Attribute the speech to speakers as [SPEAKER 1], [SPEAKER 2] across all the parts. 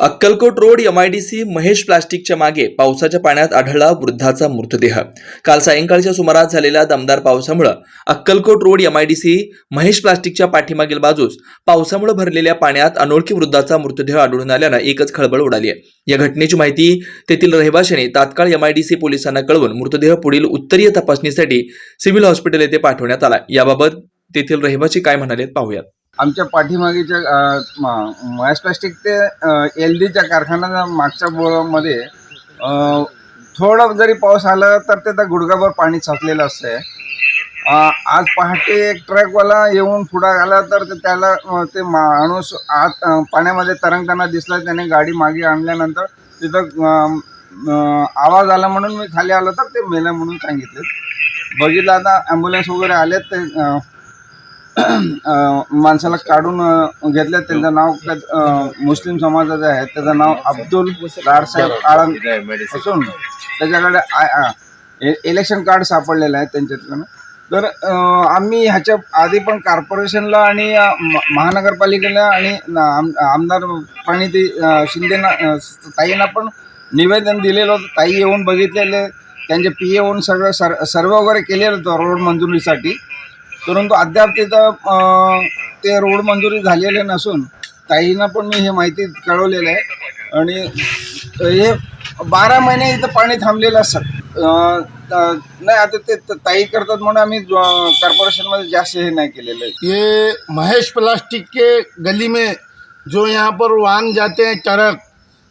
[SPEAKER 1] Akkalkot road MIDC Mahesh प्लास्टिकच्या मागे पावसाच्या पाण्यात आढळला वृद्धाचा मृतदेह. काल सायंकाळच्या सुमारास झालेल्या दमदार पावसामुळे अक्कलकोट रोड एमआयडीसी महेश प्लास्टिकच्या पाठीमागील बाजूस पावसामुळे भरलेल्या पाण्यात अनोळखी वृद्धाचा मृतदेह आढळून आल्यानं एकच खळबळ उडाली आहे या घटनेची माहिती तेथील रहिवाशांनी तात्काळ एमआयडीसी पोलिसांना कळवून मृतदेह पुढील उत्तरीय तपासणीसाठी सिव्हिल हॉस्पिटल येथे पाठवण्यात आला. याबाबत तेथील रहिवासी काय म्हणाले पाहूयात.
[SPEAKER 2] आमच्या पाठीमागेच्या मॅस प्लास्टिक ते एल डीच्या कारखान्याच्या मागच्या बोळामध्ये थोडं थोडा जरी पाऊस आला तर त्याचा गुडघाभर पाणी साचलेलं असते आज पहाटे एक ट्रकवाला येऊन पुढं आला तर त्याला ते माणूस आत पाण्यामध्ये तरंगताना दिसला त्याने गाडी मागे आणल्यानंतर तिथं आवाज आला म्हणून मी खाली आलो तर ते मेलं म्हणून सांगितले. बघितलं आता ॲम्ब्युलन्स वगैरे आलेत ते माणसाला काढून घेतलं त्यांचं नाव मुस्लिम समाजाचं आहे. त्याचं नाव अब्दुल लाडसाहेब आळंद असून त्याच्याकडे इलेक्शन कार्ड सापडलेलं आहे त्यांच्याकडनं तर आम्ही ह्याच्या आधी पण कॉर्पोरेशनला आणि महानगरपालिकेला आणि आमदार प्रणिती अ, शिंदेना ताईंना पण निवेदन दिलेलं होतं. ताई येऊन बघितलेले त्यांचे पी येऊन सगळं सर सर्व वगैरे केलेलं होतं रोड मंजुरीसाठी. परंतु अद्याप तिथं ते रोड मंजुरी झालेले नसून ताईंना पण मी हे माहिती कळवलेलं आहे. आणि हे बारा महिने इथं पाणी थांबलेलं असतात नाही आता ते त- ताई करतात म्हणून आम्ही कॉर्पोरेशनमध्ये जास्त हे नाही केलेलं आहे.
[SPEAKER 3] ये महेश प्लास्टिक के गली में जो यहाँ पर वाहन जाते हैं चरक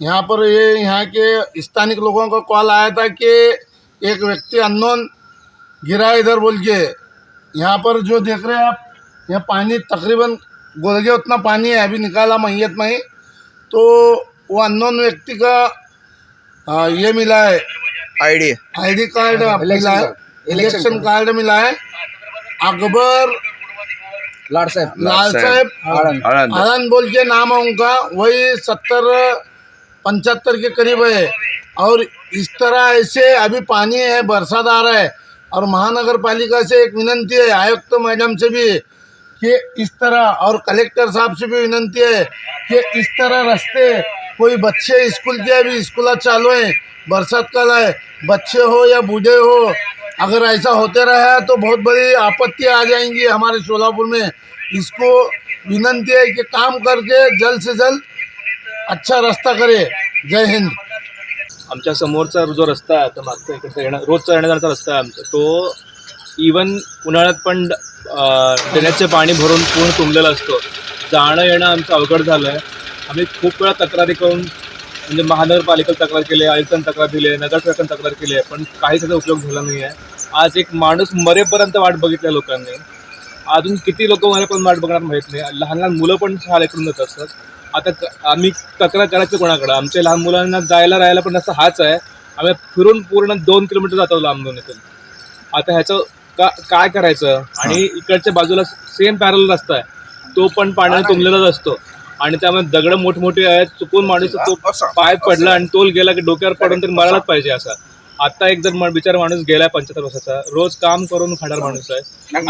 [SPEAKER 3] यहाँ पर ये यहाँ के स्थानिक लोगों का कॉल आया था कि एक व्यक्ति अननोन गिरा इधर बोल के यहाँ पर जो देख रहे हैं आप यहाँ पानी तकरीबन गोलगे उतना पानी है अभी निकाला मैयत में ही। तो वो अननोन व्यक्ति का आ, ये मिला है।
[SPEAKER 2] आयडी
[SPEAKER 3] आईडी कार्ड मिला है। Election card. मिला है। अकबर
[SPEAKER 2] लाड साहेब।
[SPEAKER 3] लाल साहेब।
[SPEAKER 2] आनंद।
[SPEAKER 3] आनंद बोल के नाम है उनका। वही सत्तर पंचहत्तर के करीब है। और इस तरह ऐसे अभी पानी है बरसात आ रहा है। और महानगर पालिका से एक विनंती है, आयुक्त तो मैडम से भी, कि इस तरह, और कलेक्टर साहब से भी विनंती है, कि इस तरह रास्ते, कोई बच्चे स्कूल के, अभी स्कूल चालू हैं, बरसात काल है, बच्चे हो या बूढ़े हो, अगर ऐसा होते रहा तो बहुत बड़ी आपत्ति आ जाएँगी हमारे सोलापुर में। इसको विनंती है कि काम करके जल्द से जल्द अच्छा रास्ता करे। जय हिंद।
[SPEAKER 4] आमच्या समोरचा जो रस्ता आहे आता मागचा इकडचा येणं रोजचा येण्या जाण्याचा रस्ता आहे आमचा तो इवन उन्हाळ्यात पण ड्रेनेजचे पाणी भरून पूर्ण तुंबलेला असतो. जाणं येणं आमचं अवघड झालं आहे आम्ही खूप वेळा तक्रारी करून म्हणजे महानगरपालिकेला तक्रार केली आहे आयुक्तांना तक्रार केली आहे नगरसेवकांना तक्रार केली आहे पण काही त्याचा उपयोग झाला नाही आहे आज एक माणूस मरेपर्यंत वाट बघितल्या लोकांनी. अजून किती लोक मरेपर्यंत वाट बघणार माहीत नाही. लहान लहान मुलं पण शाळेकडून जात असतात. आता क- आम्ही तक्रार करायचं कोणाकडं? आमच्या लहान मुलांना जायला राहायला पण रस्ता हाच आहे. आम्ही फिरून पूर्ण दोन किलोमीटर जातो लांबून इथून. आता ह्याचं का काय करायचं? आणि इकडच्या बाजूला सेम पॅरल रस्ता आहे. तो पण पाण्याने तुंबलेलाच असतो. आणि त्यामुळे दगड मोठमोठे आहेत. चुकून माणूस तो पाय पडला आणि तोल गेला की डोक्यावर पडून तर मरायलाच पाहिजे असा. आता एक जर बिचारा माणूस गेलाय पंच्याहत्तर वर्षाचा रोज काम करून खाणार माणूस आहे.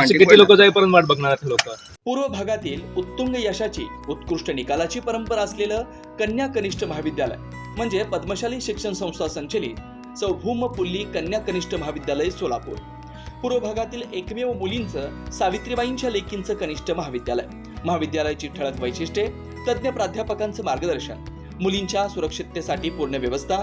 [SPEAKER 4] असे किती लोक जाईपर्यंत वाट बघणार आहेत लोक?
[SPEAKER 1] पूर्व भागातील उत्तुंग यशाची उत्कृष्ट निकालाची परंपरा असलेलं कन्या कनिष्ठ महाविद्यालय म्हणजे पद्मशाली शिक्षण संस्था संचलित सौभूम पुल्ली कन्या कनिष्ठ महाविद्यालय सोलापूर. पूर्व भागातील एकमेव मुलींचं सावित्रीबाईंच्या लेकींचं कनिष्ठ महाविद्यालय. महाविद्यालयाची ठळक वैशिष्ट्ये तज्ज्ञ प्राध्यापकांचं मार्गदर्शन मुलींच्या सुरक्षिततेसाठी पूर्ण व्यवस्था